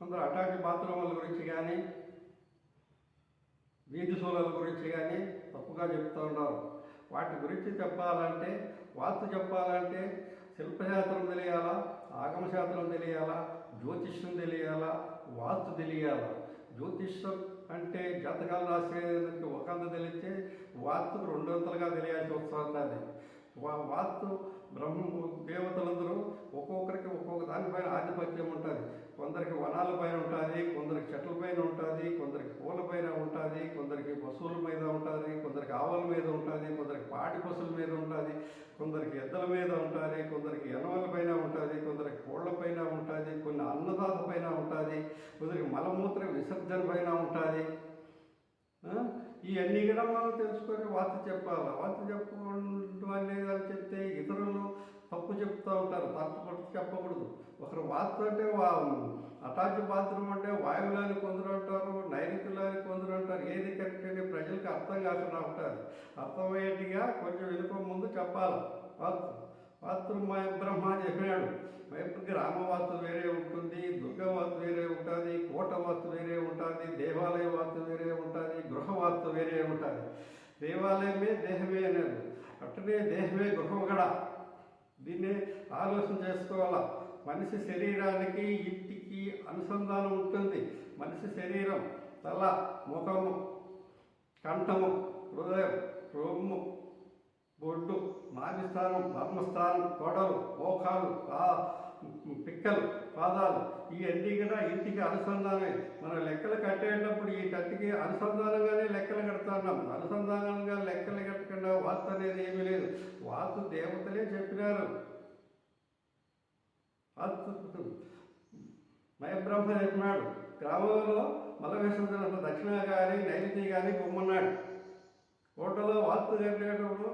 కొందరు అటాటి బాత్రూముల గురించి కానీ వీధి సోలల గురించి కానీ తప్పుగా చెప్తూ ఉన్నారు. వాటి గురించి చెప్పాలంటే వాస్తు చెప్పాలంటే శిల్పశాస్త్రం తెలియాలా ఆగమశాస్త్రం తెలియాలా జ్యోతిష్యం తెలియాలా వాస్తు తెలియాలా. జ్యోతిష్యం అంటే జాతకాలు రాసేందుకు ఒక అంత తెలిస్తే వాస్తుకు రెండు వందలుగా తెలియాల్సి వస్తుంది వా- వాస్తు బ్రహ్మ దేవతలందరూ ఒక్కొక్కరికి ఒక్కొక్క దానిపైన కొందరికి వనాల పైన ఉంటుంది కొందరికి చెట్ల పైన ఉంటుంది కొందరికి పూల పైన ఉంటుంది కొందరికి పశువుల మీద ఉంటుంది కొందరికి ఆవుల మీద ఉంటుంది కొందరికి పాడి పశువుల మీద ఉంటుంది కొందరికి ఎద్దల మీద ఉంటుంది కొందరికి ఎనవల పైన ఉంటుంది కొందరికి కోళ్ళ పైన ఉంటుంది కొన్ని అన్నదాత పైన ఉంటుంది కొందరికి మలమూత్ర విసర్జన పైన ఉంటుంది. ఇవన్నీ కూడా మనం తెలుసుకొని వార్త చెప్పాలి? వార్త చెప్పడం చెప్తూ ఉంటారు. తప్పు పట్టు చెప్పకూడదు. ఒకరు వార్త అంటే వా అటాచ్ బాత్రూమ్ అంటే వాయువులని కొందరు అంటారు నైరుతులని కొందరు అంటారు. ఏది కరెక్ట్ అని ప్రజలకు అర్థం కాకుండా ఉంటుంది అర్థమయ్యేట్టుగా కొంచెం వెనుక ముందు చెప్పాలి. వాత్రూ వాత్రూమ్ మా బ్రహ్మ చెప్పినాడు. వైపు గ్రామవాస్తు వేరే ఉంటుంది దుర్గవాస్తు వేరే ఉంటుంది కోట వేరే ఉంటుంది దేవాలయ వాస్తు వేరే ఉంటుంది గృహవాస్తు వేరే ఉంటుంది. దేవాలయమే దేహమే అనేది అట్టనే దేహమే గృహం కూడా దీన్ని ఆలోచన చేసుకోవాలా? మనిషి శరీరానికి ఇంటికి అనుసంధానం ఉంటుంది. మనిషి శరీరం తల ముఖము కంఠము హృదయం రొమ్ము బొడ్డు నాభిస్థానం మర్మస్థానం తొడలు మోకాలు ఆ పిక్కలు పాదాలు ఇవన్నీ కూడా ఇంటికి అనుసంధానమే. మన లెక్కలు కట్టేటప్పుడు ఈ కట్టికి అనుసంధానంగానే లెక్కలు కడుతున్నాం అనుసంధానంగా లెక్కలు కట్టకుండా వాస్తు అనేది ఏమీ వాసు దేవతలే చెప్పినారు. మయబ్రహ్మ చెప్పినాడు గ్రామంలో మల విసర్జన దక్షిణ కానీ నైరుతి కానీ పొమ్మన్నాడు. కోటలో వాస్తు చెప్పేటప్పుడు